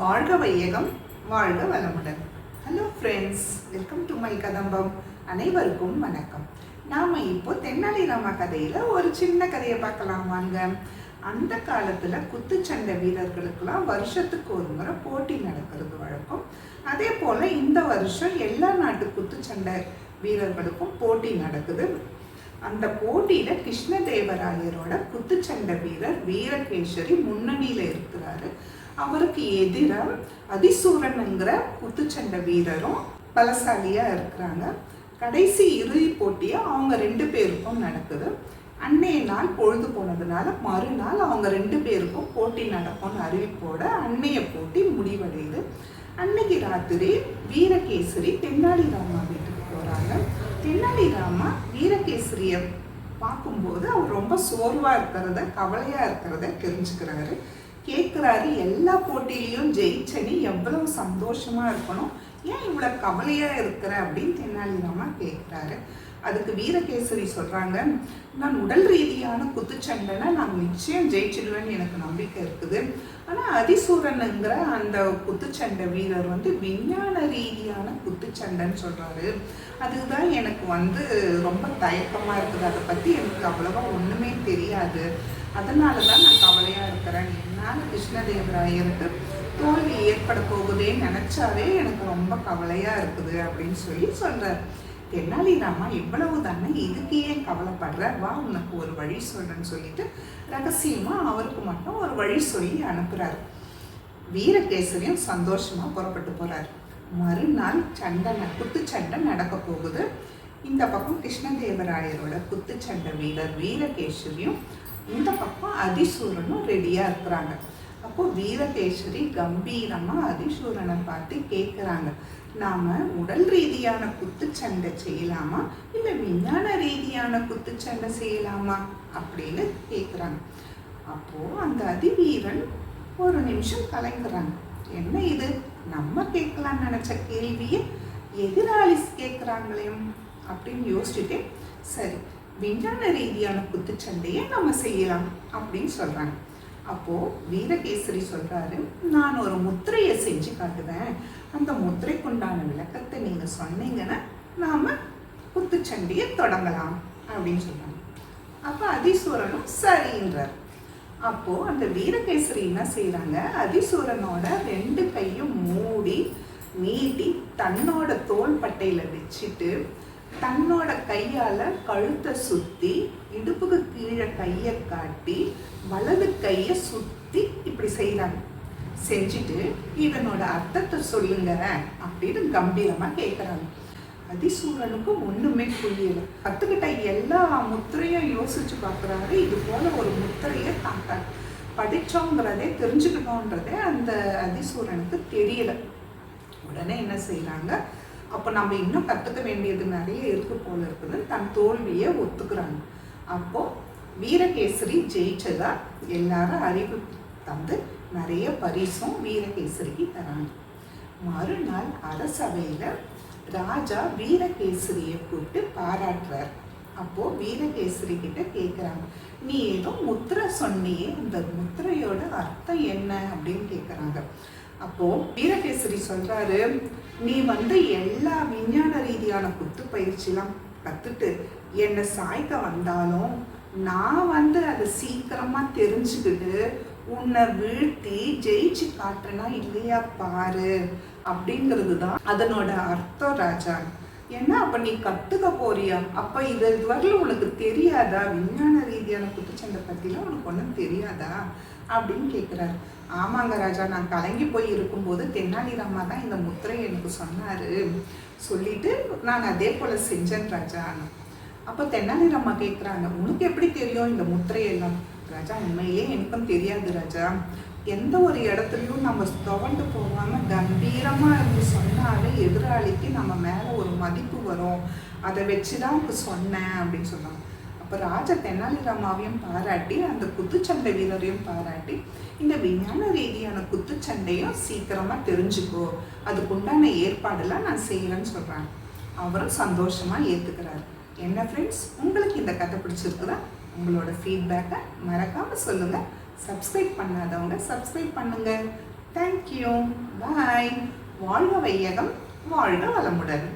வாழ்க வையகம் வாழ்க வளமுடன். Hello friends welcome to my Kadambam அனைவருக்கும் வணக்கம். நாம் இப்போ தென்னாலிராம கதையில் ஒரு சின்ன கதையை பார்க்கலாம் வாங்க. அந்த காலத்தில் குத்துச்சண்டை வீரர்களுக்கெல்லாம் வருஷத்துக்கு ஒரு முறை போட்டி நடக்கிறது வழக்கம். அதே போல் இந்த வருஷம் எல்லா நாட்டு குத்துச்சண்டை வீரர்களுக்கும் போட்டி நடக்குது. அந்த போட்டியில் கிருஷ்ணதேவராயரோட குத்துச்சண்டை வீரர் வீரகேஸ்வரி முன்னணியில் இருக்கிறார். அவருக்கு எதிராக என்கிற குத்துச்சண்டை வீரரும் பலசாலியா இருக்கிறாங்க. கடைசி இறுதி போட்டியை அவங்க ரெண்டு பேருக்கும் நடக்குது. அன்னைய நாள் பொழுது போனதுனால மறுநாள் அவங்க ரெண்டு பேருக்கும் போட்டி நடக்கும்னு அறிவிப்போட அன்னைய போட்டி முடிவடையுது. அன்னைக்கு ராத்திரி வீரகேசரி தென்னாலிராமா வீட்டுக்கு போறாங்க. தென்னாலிராமா வீரகேசரியை பார்க்கும்போது அவர் ரொம்ப சோர்வா இருக்கிறத கவலையா இருக்கிறத தெரிஞ்சுக்கிறாரு. கேட்குறாரு எல்லா போட்டியிலையும் ஜெயிச்ச நீ எவ்வளவு சந்தோஷமாக இருக்கணும். ஏன் இவ்வளோ கவலையாக இருக்கிற அப்படின்னு தென்னாலிராமா கேட்குறாரு அதுக்கு வீரகேசரி சொல்கிறாங்க நான் உடல் ரீதியான குத்துச்சண்டைனா நான் நிச்சயம் ஜெயிச்சிடுவேன்னு எனக்கு நம்பிக்கை இருக்குது. ஆனால் அதிசூரனுங்கிற அந்த குத்துச்சண்டை வீரர் வந்து விஞ்ஞான ரீதியான குத்துச்சண்டைன்னு சொல்கிறாரு அதுதான் எனக்கு வந்து ரொம்ப தயக்கமாக இருக்குது. அதை பற்றி எனக்கு அவ்வளோவா ஒன்றுமே தெரியாது. அதனால தான் நான் கவலையாக இருக்கிறேன். என்னால் கிருஷ்ணதேவராயருக்கு தோல்வி ஏற்பட போகுதேன்னு நினச்சாவே எனக்கு ரொம்ப கவலையாக இருக்குது அப்படின்னு சொல்லி சொல்கிறார் தென்னாலிராமா இவ்வளவு தானே இதுக்கு ஏன் கவலைப்படுற? வா உனக்கு ஒரு வழி சொல்கிறேன்னு சொல்லிட்டு ரகசியமாக அவருக்கு மட்டும் ஒரு வழி சொல்லி அனுப்புகிறார் வீரகேசரியும் சந்தோஷமாக புறப்பட்டு போகிறார் மறுநாள் சண்டை குத்துச்சண்டை நடக்க போகுது. இந்த பக்கம் கிருஷ்ணதேவராயரோட குத்துச்சண்டை வீரர் வீரகேசரியும் இந்த பக்கம் அதிசூரனும் ரெடியா இருக்கிறாங்க. அப்போ வீரகேசரி கம்பீரமா அதிசூரனை பார்த்து கேட்குறாங்க. நாம உடல் ரீதியான குத்துச்சண்டை செய்யலாமா? இல்ல விஞ்ஞான ரீதியான குத்துச்சண்டை செய்யலாமா? அப்படின்னு கேட்குறாங்க. அப்போ அந்த அதிவீரன் ஒரு நிமிஷம் கலங்குறாங்க. என்ன இது? நம்ம கேட்கலான்னு நினைச்ச கேள்வியை எதிராளி கேட்குறாங்களே அப்படின்னு யோசிச்சுட்டு சரி விஞ்ஞான ரீதியான குத்துச்சண்டையை நம்ம செய்யலாம் அப்படின்னு சொல்றாங்க. அப்போ வீரகேசரி சொல்றாரு நான் ஒரு முத்திரையை செஞ்சு காட்டுவேன். அந்த முத்திரைக்குண்டான விளக்கத்தை நீங்க சொன்னீங்கன்னா நாம குத்துச்சண்டையை தொடங்கலாம் அப்படின்னு சொல்றாங்க. அப்ப அதிசூரனும் சரின்றார். அப்போ அந்த வீரகேசரி என்ன செய்யறாங்க அதிசூரனோட ரெண்டு கையும் மூடி நீட்டி தன்னோட தோள்பட்டையில வச்சுட்டு தன்னோட கையால கழுத்தை சுத்தி இடுப்புக்கு கீழே கையை காட்டி வலது கையை சுத்தி இப்படி செய்யறாங்க செஞ்சுட்டு இதனோட அர்த்தத்தை சொல்லுங்க அப்படின்னு கம்பீரமா கேக்குறாங்க. அதிசூரனுக்கும் ஒண்ணுமே புரியல. கத்துக்கிட்ட எல்லா முத்திரையும் யோசிச்சு பாக்குறாரு. இது போல ஒரு முத்திரையை தான் படிச்சோங்கிறதே தெரிஞ்சுக்கணுன்றதே அந்த அதிசூரனுக்கு தெரியல. உடனே என்ன செய்யறாங்க அப்போ நம்ம இன்னும் கற்றுக்க வேண்டியது நிறைய இருக்கு போல இருக்குதுன்னு தன் தோல்வியை ஒத்துக்கிறாங்க. அப்போ வீரகேசரி ஜெயிச்சதா எல்லாரும் அறிவு தந்து நிறைய பரிசும் வீரகேசரிக்கு தராங்க. மறுநாள் அரசவையில் ராஜா வீரகேசரியை கூப்பிட்டு பாராட்டுறார். அப்போ வீரகேசரி கிட்ட கேட்குறாங்க நீ ஏதோ முத்திரை சொன்னியே அந்த முத்திரையோட அர்த்தம் என்ன? அப்படின்னு கேட்குறாங்க அப்போ வீரகேசரி சொல்றாரு நீ வந்து எல்லா விஞ்ஞான ரீதியான குத்து பயிற்சிலாம் கத்துட்டு என்னை சாய்க்க வந்தாலும் நான் வந்து அதை சீக்கிரமா தெரிஞ்சுக்கிட்டு உன்னை வீழ்த்தி ஜெயிச்சு காட்டுனா இல்லையா பாரு அப்படிங்கிறது தான் அதனோட அர்த்தம் ராஜா. ஏன்னா அப்ப நீ கத்துக்க போறியா? அப்ப இது இதுவரையிலும் உனக்கு தெரியாதா? விஞ்ஞான ரீதியான குத்துச்சண்டை பத்திலாம் உனக்கு ஒன்றும் தெரியாதா? அப்படின்னு கேட்குறாரு ஆமாங்க ராஜா நான் கலங்கி போய் இருக்கும்போது தென்னாலிராமா தான் இந்த முத்திரை எனக்கு சொன்னாரு. சொல்லிட்டு நான் அதே போல செஞ்சேன் ராஜா. அப்போ தென்னாலிராமா கேட்குறாங்க உனக்கு எப்படி தெரியும் இந்த முத்திரையெல்லாம்? ராஜா உண்மையிலே எனக்கும் தெரியாது ராஜா. எந்த ஒரு இடத்துலையும் நம்ம துவண்டு போகாம கம்பீரமாக இருந்து சொன்னாலே எதிராளிக்கு நம்ம மேலே ஒரு மதிப்பு வரும். அதை வச்சு தான் அவங்க சொன்னேன் அப்படின்னு சொன்னாங்க. அப்போ ராஜா தென்னாலிராமாவையும் பாராட்டி அந்த குத்துச்சண்டை வீரரையும் பாராட்டி இந்த விஞ்ஞான ரீதியான குத்துச்சண்டையும் சீக்கிரமாக தெரிஞ்சுக்கோ. அதுக்குண்டான ஏற்பாடெல்லாம் நான் செய்கிறேன்னு சொல்கிறேன் அவரும் சந்தோஷமாக ஏற்றுக்கிறாரு என்ன ஃப்ரெண்ட்ஸ் உங்களுக்கு இந்த கதை பிடிச்சிருக்குதா? உங்களோட ஃபீட்பேக்கை மறக்காமல் சொல்லுங்கள் சப்ஸ்கிரைப் பண்ணாதவங்க சப்ஸ்கிரைப் பண்ணுங்க. தேங்க்யூ பாய் வாழ்க வையகம் வாழ்க வளமுடன்.